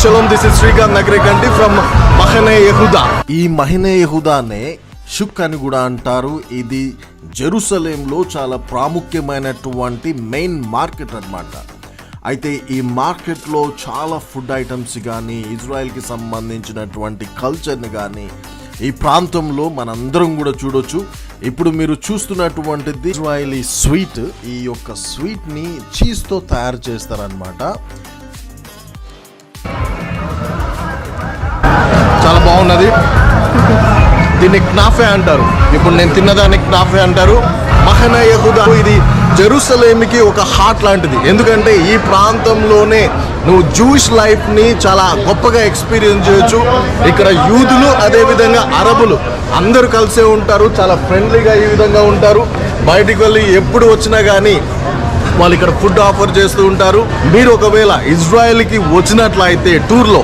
Shalom, this is Srikanth Nagrekanti from Mahane Yehuda ఈ Mahane యహుదానే shook అని కూడా అంటారు. ఇది జెరూసలేంలో చాలా ప్రాముఖ్యమైనటువంటి మెయిన్ మార్కెట్ అన్నమాట. అయితే ఈ మార్కెట్లో చాలా ఫుడ్ ఐటమ్స్ కానీ ఇజ్రాయెల్కి సంబంధించినటువంటి కల్చర్ని కానీ ఈ ప్రాంతంలో మనందరం కూడా చూడొచ్చు. ఇప్పుడు మీరు చూస్తున్నటువంటిది ఇజ్రాయలీ స్వీట్ ఈ యొక్క స్వీట్ని చీజ్తో తయారు చేస్తారనమాట ఉంటుంది దీన్ని క్నాఫే అంటారు. ఇప్పుడు నేను తిన్నదాన్ని క్నాఫే అంటారు. మహనయహుదా ఇది జెరూసలేమికి ఒక హార్ట్ లాంటిది. ఎందుకంటే ఈ ప్రాంతంలోనే నువ్వు జూయిష్ లైఫ్ని చాలా గొప్పగా ఎక్స్పీరియన్స్ చేయొచ్చు. ఇక్కడ యూదులు అదేవిధంగా అరబులు అందరూ కలిసే ఉంటారు. చాలా ఫ్రెండ్లీగా ఈ విధంగా ఉంటారు. బయటికి వెళ్ళి ఎప్పుడు వచ్చినా కానీ వాళ్ళు ఇక్కడ ఫుడ్ ఆఫర్ చేస్తూ ఉంటారు. మీరు ఒకవేళ ఇజ్రాయెల్కి వచ్చినట్లయితే టూర్లో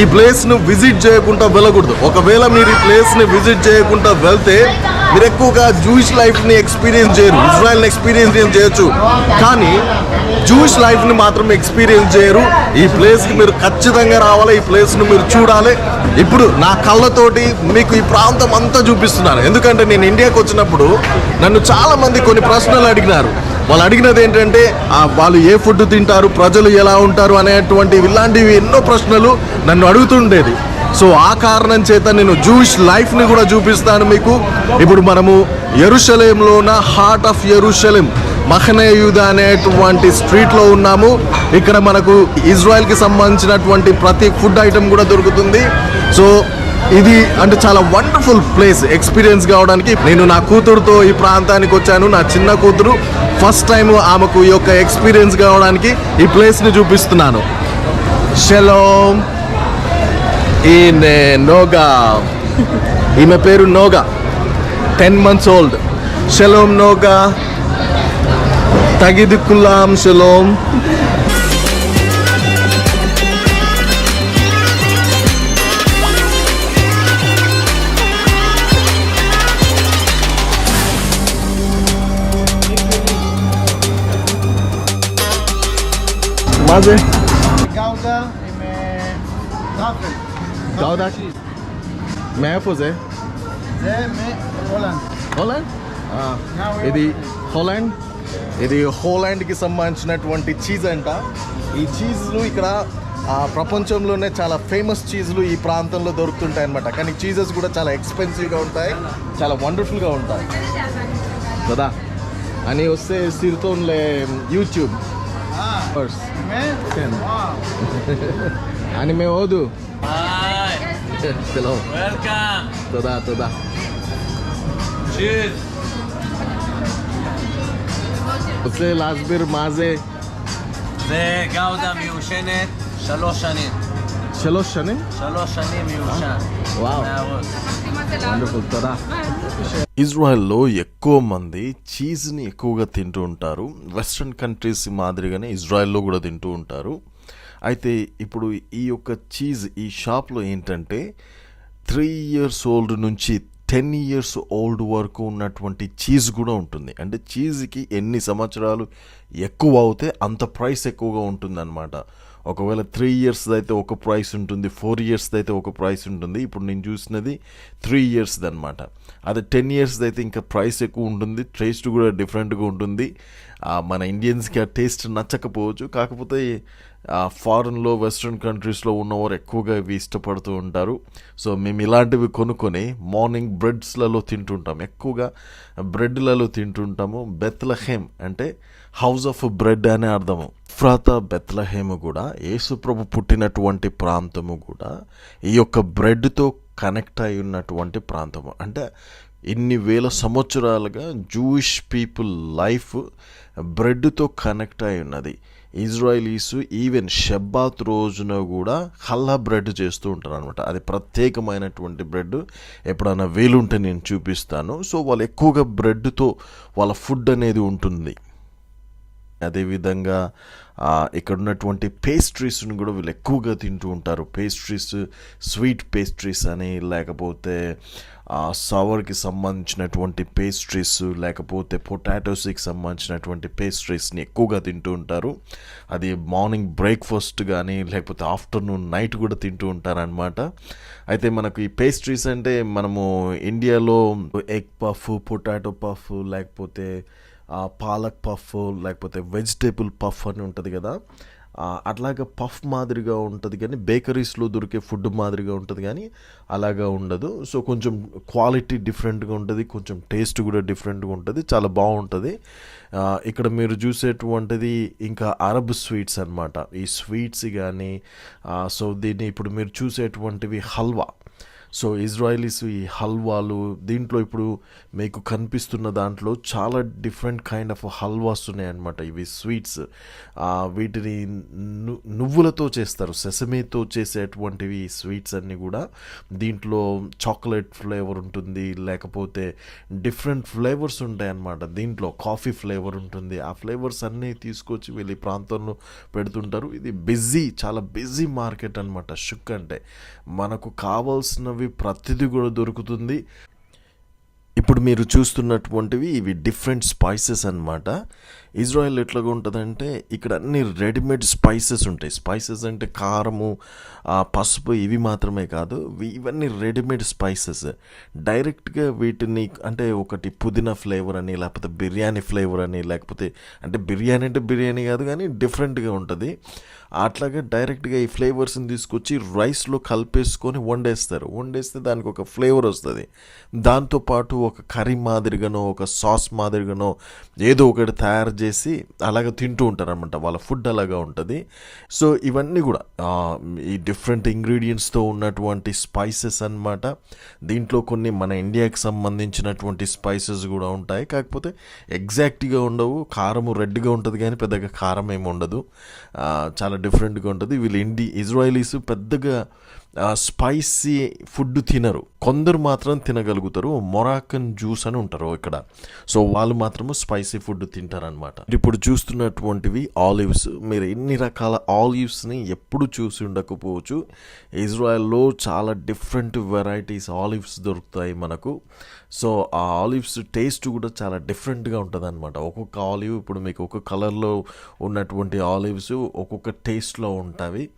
ఈ ప్లేస్ను విజిట్ చేయకుండా వెళ్ళకూడదు. ఒకవేళ మీరు ఈ ప్లేస్ని విజిట్ చేయకుండా వెళ్తే మీరు ఎక్కువగా జూయిష్ లైఫ్ని ఎక్స్పీరియన్స్ చేయరు. ఇజ్రాయెల్ ఎక్స్పీరియన్స్ చేయొచ్చు? కానీ జూయిష్ లైఫ్ని మాత్రం ఎక్స్పీరియన్స్ చేయరు. ఈ ప్లేస్కి మీరు ఖచ్చితంగా రావాలి. ఈ ప్లేస్ను మీరు చూడాలి. ఇప్పుడు నా కళ్ళతోటి మీకు ఈ ప్రాంతం అంతా చూపిస్తున్నాను. ఎందుకంటే నేను ఇండియాకి వచ్చినప్పుడు నన్ను చాలా మంది కొన్ని ప్రశ్నలు అడిగినారు. వాళ్ళు అడిగినది ఏంటంటే వాళ్ళు ఏ ఫుడ్ తింటారు ప్రజలు ఎలా ఉంటారు అనేటువంటి ఇలాంటివి ఎన్నో ప్రశ్నలు నన్ను అడుగుతుండేది. సో ఆ కారణం చేత నేను జూయిష్ లైఫ్ని కూడా చూపిస్తాను మీకు. ఇప్పుడు మనము ఎరుషలేంలోన heart of Jerusalem Mahane Yehuda అనేటువంటి స్ట్రీట్లో ఉన్నాము. ఇక్కడ మనకు ఇజ్రాయెల్కి సంబంధించినటువంటి ప్రతి ఫుడ్ ఐటెం కూడా దొరుకుతుంది. సో ఇది అంటే చాలా వండర్ఫుల్ ప్లేస్ ఎక్స్పీరియన్స్ కావడానికి. నేను నా కూతురుతో ఈ ప్రాంతానికి వచ్చాను నా చిన్న కూతురు. ఫస్ట్ టైం ఆమెకు ఈ యొక్క ఎక్స్పీరియన్స్ కావడానికి ఈ ప్లేస్ని చూపిస్తున్నాను. షెలోమ్ ఈ నోగా. ఈమె పేరు Noga. Ten months old shalom Noga. తగిదికులాం shalom מה זה? גאודה עם אה, טראפל. גאודה? צ'יז. מאיפה זה? זה מהולנד. Holland ఇది హోలాండ్ ఇది హోలాండ్కి సంబంధించినటువంటి చీజ్ అంట ఈ చీజ్లు ఇక్కడ ఆ, ప్రపంచంలోనే చాలా ఫేమస్ చీజ్లు ఈ ప్రాంతంలో దొరుకుతుంటాయి అనమాట కానీ చీజెస్ కూడా చాలా ఎక్స్పెన్సివ్గా ఉంటాయి చాలా వండర్ఫుల్గా ఉంటాయి కదా అని వస్తే సిరుతోన్లే యూట్యూబ్ אה, באמת? כן. וואו. אני מהודו. היי, שלום. וולקאם, תודה, תודה. צ'יז. רוצה להסביר מה זה זה גאודה מיושנת, שלוש שנים. שלוש שנים? שלוש שנים מיושן. וואו. מהראש. ఇజ్రాయెల్లో ఎక్కువ మంది చీజ్ని ఎక్కువగా తింటూ ఉంటారు. వెస్ట్రన్ కంట్రీస్ మాదిరిగానే ఇజ్రాయెల్లో కూడా తింటూ ఉంటారు. అయితే ఇప్పుడు ఈ యొక్క చీజ్ ఈ షాప్లో ఏంటంటే త్రీ ఇయర్స్ ఓల్డ్ నుంచి టెన్ ఇయర్స్ ఓల్డ్ వరకు ఉన్నటువంటి చీజ్ కూడా ఉంటుంది. అంటే చీజ్కి ఎన్ని సంవత్సరాలు ఎక్కువ అవుతే అంత ప్రైస్ ఎక్కువగా ఉంటుంది ఒకవేళ త్రీ ఇయర్స్ అయితే ఒక ప్రైస్ ఉంటుంది ఫోర్ ఇయర్స్ అయితే ఒక ప్రైస్ ఉంటుంది. ఇప్పుడు నేను చూసినది త్రీ ఇయర్స్ అనమాట అదే టెన్ ఇయర్స్ అయితే ఇంకా ప్రైస్ ఎక్కువ ఉంటుంది టేస్ట్ కూడా డిఫరెంట్గా ఉంటుంది. మన ఇండియన్స్కి ఆ టేస్ట్ నచ్చకపోవచ్చు. కాకపోతే ఫారెన్లో వెస్ట్రన్ కంట్రీస్లో ఉన్నవారు ఎక్కువగా ఇవి ఇష్టపడుతూ ఉంటారు. సో మేము ఇలాంటివి కొనుక్కొని మార్నింగ్ బ్రెడ్స్లలో తింటుంటాం. ఎక్కువగా బ్రెడ్లలో తింటుంటాము. బెత్లహేమ్ అంటే హౌస్ ఆఫ్ బ్రెడ్ అనే అర్థము. ఫ్రాత బెత్లహేము కూడా యేసుప్రభు పుట్టినటువంటి ప్రాంతము కూడా ఈ యొక్క బ్రెడ్తో కనెక్ట్ అయి ఉన్నటువంటి ప్రాంతము. అంటే ఇన్ని వేల సంవత్సరాలుగా జూయిష్ పీపుల్ లైఫ్ బ్రెడ్తో కనెక్ట్ అయి ఉన్నది. ఇజ్రాయిలీసు ఈవెన్ షబ్బాత్ రోజున కూడా హల్లా బ్రెడ్ చేస్తూ ఉంటారు అనమాట అది ప్రత్యేకమైనటువంటి బ్రెడ్. ఎప్పుడైనా వేలుంటే నేను చూపిస్తాను. సో వాళ్ళు ఎక్కువగా బ్రెడ్తో వాళ్ళ ఫుడ్ అనేది ఉంటుంది. అదేవిధంగా ఇక్కడ ఉన్నటువంటి పేస్ట్రీస్ని కూడా వీళ్ళు ఎక్కువగా తింటూ ఉంటారు. పేస్ట్రీస్ స్వీట్ పేస్ట్రీస్ అని లేకపోతే సవర్కి సంబంధించినటువంటి పేస్ట్రీస్ లేకపోతే పొటాటోస్కి సంబంధించినటువంటి పేస్ట్రీస్ని ఎక్కువగా తింటూ ఉంటారు. అది మార్నింగ్ బ్రేక్ఫాస్ట్ కానీ లేకపోతే ఆఫ్టర్నూన్ నైట్ కూడా తింటూ ఉంటారనమాట అయితే మనకు ఈ పేస్ట్రీస్ అంటే మనము ఇండియాలో ఎగ్ పఫ్ పొటాటో పఫ్ లేకపోతే పాలక్ పఫ్ లేకపోతే వెజిటేబుల్ పఫ్ అని ఉంటుంది కదా. అట్లాగా పఫ్ మాదిరిగా ఉంటుంది కానీ బేకరీస్లో దొరికే ఫుడ్ మాదిరిగా ఉంటుంది కానీ అలాగా ఉండదు. సో కొంచెం క్వాలిటీ డిఫరెంట్గా ఉంటుంది కొంచెం టేస్ట్ కూడా డిఫరెంట్గా ఉంటుంది చాలా బాగుంటుంది. ఇక్కడ మీరు చూసేటువంటిది ఇంకా అరబ్ స్వీట్స్ అన్నమాట. ఈ స్వీట్స్ కానీ సో దీన్ని ఇప్పుడు మీరు చూసేటువంటివి హల్వా. సో ఇజ్రాయిలీస్ ఈ హల్వాలు దీంట్లో ఇప్పుడు మీకు కనిపిస్తున్న దాంట్లో చాలా డిఫరెంట్ కైండ్ ఆఫ్ హల్వాస్ ఉన్నాయన్నమాట. ఇవి స్వీట్స్. వీటిని ను- నువ్వులతో చేస్తారు. సెసమీతో చేసేటువంటివి స్వీట్స్ అన్నీ కూడా. దీంట్లో చాక్లెట్ ఫ్లేవర్ ఉంటుంది. లేకపోతే డిఫరెంట్ ఫ్లేవర్స్ ఉంటాయి అన్నమాట దీంట్లో కాఫీ ఫ్లేవర్ ఉంటుంది. ఆ ఫ్లేవర్స్ అన్నీ తీసుకొచ్చి వీళ్ళు ఈ ప్రాంతంలో పెడుతుంటారు. ఇది బిజీ చాలా బిజీ మార్కెట్ అన్నమాట. షుక్ అంటే మనకు కావాల్సిన కావాల్సినవి ప్రతిదీ కూడా దొరుకుతుంది. ఇప్పుడు మీరు చూస్తున్నటువంటివి ఇవి డిఫరెంట్ స్పైసెస్ అన్నమాట. ఇజ్రాయెల్ ఎట్లాగా ఉంటుందంటే ఇక్కడ అన్ని రెడీమేడ్ స్పైసెస్ ఉంటాయి. స్పైసెస్ అంటే కారము పసుపు ఇవి మాత్రమే కాదు ఇవన్నీ రెడీమేడ్ స్పైసెస్. డైరెక్ట్గా వీటిని అంటే ఒకటి పుదీనా ఫ్లేవర్ అని లేకపోతే బిర్యానీ ఫ్లేవర్ అని లేకపోతే అంటే బిర్యానీ అంటే బిర్యానీ కాదు కానీ డిఫరెంట్గా ఉంటుంది. అట్లాగే డైరెక్ట్గా ఈ ఫ్లేవర్స్ని తీసుకొచ్చి రైస్లో కలిపేసుకొని వండేస్తారు. వండేస్తే దానికి ఒక ఫ్లేవర్ వస్తుంది. దాంతోపాటు ఒక కర్రీ మాదిరిగానో ఒక సాస్ మాదిరిగానో ఏదో ఒకటి తయారు చేసి చేసి అలాగ తింటూ ఉంటారనమాట వాళ్ళ ఫుడ్ అలాగా ఉంటుంది. సో ఇవన్నీ కూడా ఈ డిఫరెంట్ ఇంగ్రీడియంట్స్తో ఉన్నటువంటి స్పైసెస్ అన్నమాట. దీంట్లో కొన్ని మన ఇండియాకి సంబంధించినటువంటి స్పైసెస్ కూడా ఉంటాయి. కాకపోతే ఎగ్జాక్ట్గా ఉండవు. కారము రెడ్గా ఉంటుంది కానీ పెద్దగా కారం ఏమి ఉండదు. చాలా డిఫరెంట్గా ఉంటుంది. వీళ్ళు ఇండి ఇజ్రాయలీస్ పెద్దగా స్పైసీ ఫుడ్ తినరు. కొందరు మాత్రం తినగలుగుతారు. మొరాకన్ జ్యూస్ అని ఉంటారు ఇక్కడ. సో వాళ్ళు మాత్రము స్పైసీ ఫుడ్ తింటారనమాట ఇప్పుడు చూస్తున్నటువంటివి ఆలివ్స్. మీరు ఎన్ని రకాల ఆలివ్స్ని ఎప్పుడు చూసి ఉండకపోవచ్చు. ఇజ్రాయెల్లో చాలా డిఫరెంట్ వెరైటీస్ ఆలివ్స్ దొరుకుతాయి మనకు. సో ఆ ఆలివ్స్ టేస్ట్ కూడా చాలా డిఫరెంట్గా ఉంటుంది అనమాట ఒక్కొక్క ఆలివ్ ఇప్పుడు మీకు ఒక కలర్లో ఉన్నటువంటి ఆలివ్స్ ఒక్కొక్క టేస్ట్లో ఉంటాయి.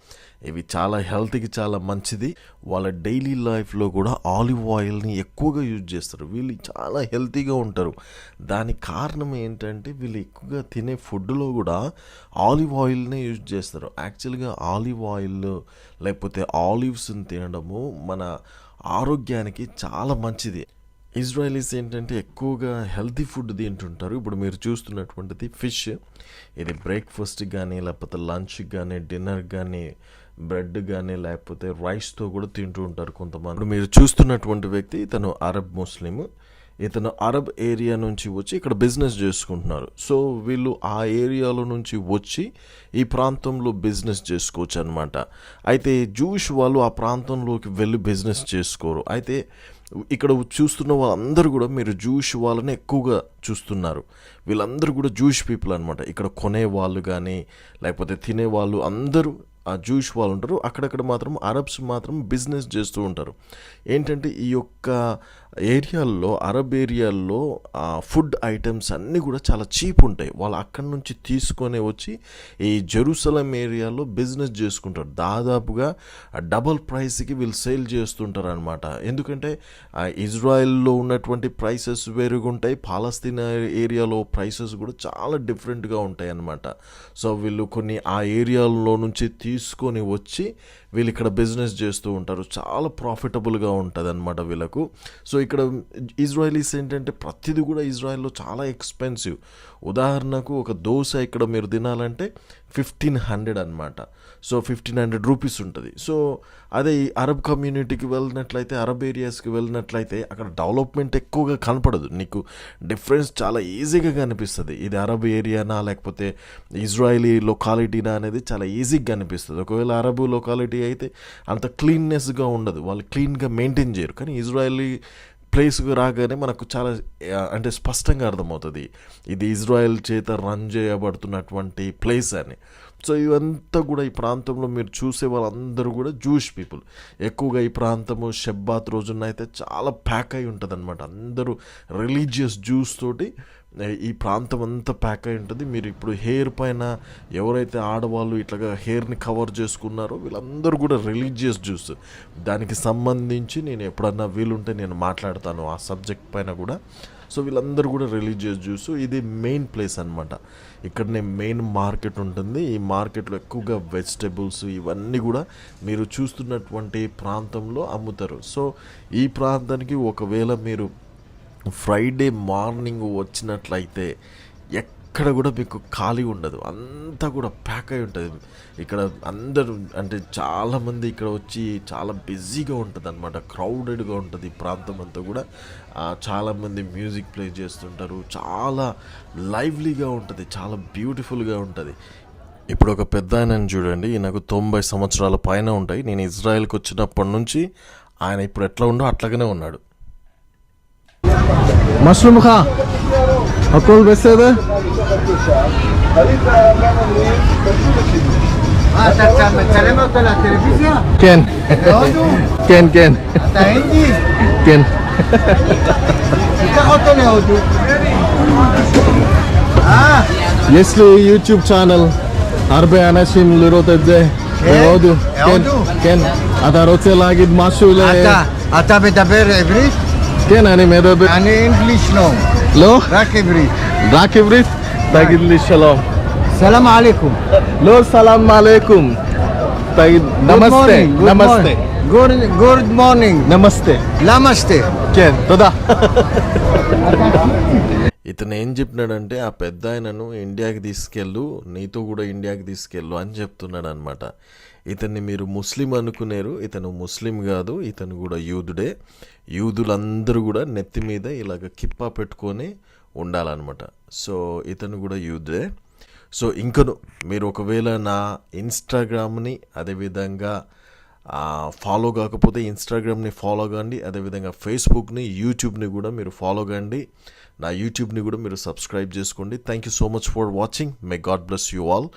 ఇవి చాలా హెల్త్కి చాలా మంచి మంచిది. వాళ్ళ డైలీ లైఫ్లో కూడా ఆలివ్ ఆయిల్ని ఎక్కువగా యూజ్ చేస్తారు. వీళ్ళు చాలా హెల్తీగా ఉంటారు. దానికి కారణం ఏంటంటే వీళ్ళు ఎక్కువగా తినే ఫుడ్లో కూడా ఆలివ్ ఆయిల్నే యూజ్ చేస్తారు. యాక్చువల్గా ఆలివ్ ఆయిల్ లేకపోతే ఆలివ్స్ని తినడము మన ఆరోగ్యానికి చాలా మంచిది. ఇజ్రాయలీస్ ఏంటంటే ఎక్కువగా హెల్తీ ఫుడ్ తింటుంటారు. ఇప్పుడు మీరు చూస్తున్నటువంటిది ఫిష్. ఇది బ్రేక్ఫాస్ట్ కానీ లేకపోతే లంచ్ కానీ డిన్నర్ కానీ బ్రెడ్ కానీ లేకపోతే రైస్తో కూడా తింటూ ఉంటారు కొంతమంది. మీరు చూస్తున్నటువంటి వ్యక్తి ఇతను అరబ్ ముస్లిం ఇతను అరబ్ ఏరియా నుంచి వచ్చి ఇక్కడ బిజినెస్ చేసుకుంటున్నారు. సో వీళ్ళు ఆ ఏరియాలో నుంచి వచ్చి ఈ ప్రాంతంలో బిజినెస్ చేసుకోవచ్చు అనమాట అయితే జూష్ వాళ్ళు ఆ ప్రాంతంలోకి వెళ్ళి బిజినెస్ చేసుకోరు. అయితే ఇక్కడ చూస్తున్న వాళ్ళందరూ కూడా మీరు జూష్ వాళ్ళని ఎక్కువగా చూస్తున్నారు. వీళ్ళందరూ కూడా జూష్ పీపుల్ అనమాట ఇక్కడ కొనే వాళ్ళు కానీ లేకపోతే తినే వాళ్ళు అందరూ ఆ జూష్ వాళ్ళు ఉంటారు. అక్కడక్కడ మాత్రం అరబ్స్ మాత్రం బిజినెస్ చేస్తూ ఉంటారు. ఏంటంటే ఈ యొక్క ఏరియాల్లో అరబ్ ఏరియాల్లో ఫుడ్ ఐటమ్స్ అన్నీ కూడా చాలా చీప్ ఉంటాయి. వాళ్ళు అక్కడి నుంచి తీసుకొని వచ్చి ఈ జెరూసలం ఏరియాలో బిజినెస్ చేసుకుంటారు. దాదాపుగా డబల్ ప్రైస్కి వీళ్ళు సేల్ చేస్తుంటారు అనమాట ఎందుకంటే ఆ, ఇజ్రాయెల్లో ఉన్నటువంటి ప్రైసెస్ వేరుగా ఉంటాయి పాలస్తీనా ఏరియాలో ప్రైసెస్ కూడా చాలా డిఫరెంట్గా ఉంటాయి అనమాట సో వీళ్ళు కొన్ని ఆ ఏరియాలో నుంచి తీసుకొని వచ్చి వీళ్ళు ఇక్కడ బిజినెస్ చేస్తూ ఉంటారు. చాలా ప్రాఫిటబుల్గా ఉంటుంది అనమాట వీళ్ళకు. సో ఇక్కడ ఇజ్రాయలీస్ ఏంటంటే ప్రతిదీ కూడా ఇజ్రాయెల్లో చాలా ఎక్స్పెన్సివ్ ఉదాహరణకు ఒక దోశ ఇక్కడ మీరు తినాలంటే ఫిఫ్టీన్ హండ్రెడ్ అనమాట సో ఫిఫ్టీన్ హండ్రెడ్ రూపీస్ ఉంటుంది. సో అదే ఈ అరబ్ కమ్యూనిటీకి వెళ్ళినట్లయితే అరబ్ ఏరియాస్కి వెళ్ళినట్లయితే అక్కడ డెవలప్మెంట్ ఎక్కువగా కనపడదు. నీకు డిఫరెన్స్ చాలా ఈజీగా కనిపిస్తుంది. ఇది అరబ్ ఏరియానా లేకపోతే ఇజ్రాయిలీ లొకాలిటీనా అనేది చాలా ఈజీగా కనిపిస్తుంది. ఒకవేళ అరబ్ లొకాలిటీ అయితే అంత క్లీన్నెస్గా ఉండదు. వాళ్ళు క్లీన్గా మెయింటైన్ చేయరు. కానీ ఇజ్రాయిలీ ప్లేస్కి రాగానే మనకు చాలా అంటే స్పష్టంగా అర్థమవుతుంది. ఇది ఇజ్రాయెల్ చేత రన్ చేయబడుతున్నటువంటి ప్లేస్ అని. సో ఇవంతా కూడా ఈ ప్రాంతంలో మీరు చూసే వాళ్ళందరూ కూడా జూష్ పీపుల్ ఎక్కువగా ఈ ప్రాంతము షెబ్బాత్ రోజున అయితే చాలా ప్యాక్ అయి ఉంటుంది అనమాట అందరూ రిలీజియస్ జ్యూస్ తోటి ఈ ప్రాంతం అంతా ప్యాక్ అయి ఉంటుంది. మీరు ఇప్పుడు హెయిర్ పైన ఎవరైతే ఆడవాళ్ళు ఇట్లాగా హెయిర్ని కవర్ చేసుకున్నారో వీళ్ళందరూ కూడా రిలీజియస్ జ్యూస్ దానికి సంబంధించి నేను ఎప్పుడన్నా వీలుంటే నేను మాట్లాడతాను ఆ సబ్జెక్ట్ పైన కూడా. సో వీళ్ళందరూ కూడా రిలీజియస్ జ్యూస్ ఇది మెయిన్ ప్లేస్ అనమాట ఇక్కడనే మెయిన్ మార్కెట్ ఉంటుంది. ఈ మార్కెట్లో ఎక్కువగా వెజిటబుల్స్ ఇవన్నీ కూడా మీరు చూస్తున్నటువంటి ప్రాంతంలో అమ్ముతారు. సో ఈ ప్రాంతానికి ఒకవేళ మీరు ఫ్రైడే మార్నింగ్ వచ్చినట్లయితే ఎక్కడ కూడా మీకు ఖాళీ ఉండదు. అంతా కూడా ప్యాక్ అయి ఉంటుంది. ఇక్కడ అందరూ అంటే చాలామంది ఇక్కడ వచ్చి చాలా బిజీగా ఉంటుంది అనమాట క్రౌడెడ్గా ఉంటుంది ఈ ప్రాంతం అంతా కూడా చాలామంది మ్యూజిక్ ప్లే చేస్తుంటారు. చాలా లైవ్లీగా ఉంటుంది. చాలా బ్యూటిఫుల్గా ఉంటుంది. ఇప్పుడు ఒక పెద్ద ఆయనని చూడండి. నాకు తొంభై సంవత్సరాల పైన ఉంటాయి. నేను ఇజ్రాయెల్కి వచ్చినప్పటి నుంచి ఆయన ఇప్పుడు ఎట్లా ఉండో అట్లాగనే ఉన్నాడు. מה שלומך? הכל בסדר? אה, אתה אתה מצלם אותו לטלוויזיה? כן. בהודו? כן, כן. אתה הינדי? כן. תיקח אותו להודו. אה, יש לי יוטיוב צ'אנל, הרבה אנשים לראות את זה. בהודו. כן, בהודו? כן. אתה רוצה להגיד משהו ל... אתה, אתה מדבר עברית? כן, אני מדבר... אני אנגליש לא, לא? רק עברית. רק עברית? תגיד לי שלום. סלאם עליכום. לא סלאם עליכום. תגיד נמסטה. נמסטה. גוד מורנינג. נמסטה. למה שתה? כן, תודה. ఇతను ఏం చెప్పినాడంటే ఆ పెద్ద ఆయనను ఇండియాకి తీసుకెళ్ళు నీతో కూడా ఇండియాకి తీసుకెళ్ళు అని చెప్తున్నాడు అనమాట ఇతన్ని మీరు ముస్లిం అనుకునేరు ఇతను ముస్లిం కాదు ఇతను కూడా యూదుడే. యూదులందరూ కూడా నెత్తి మీద ఇలాగ కిప్పా పెట్టుకొని ఉండాలన్నమాట. సో ఇతను కూడా యూదుడే. సో ఇంకను మీరు ఒకవేళ నా ఇన్స్టాగ్రామ్ని అదేవిధంగా ఫాలో కాకపోతే ఇన్స్టాగ్రామ్ని ఫాలో కండి అదేవిధంగా ఫేస్బుక్ని యూట్యూబ్ని కూడా మీరు ఫాలో కండి. నా యూట్యూబ్ని కూడా మీరు సబ్స్క్రైబ్ చేసుకోండి. Thank you so much for watching. May God bless you all.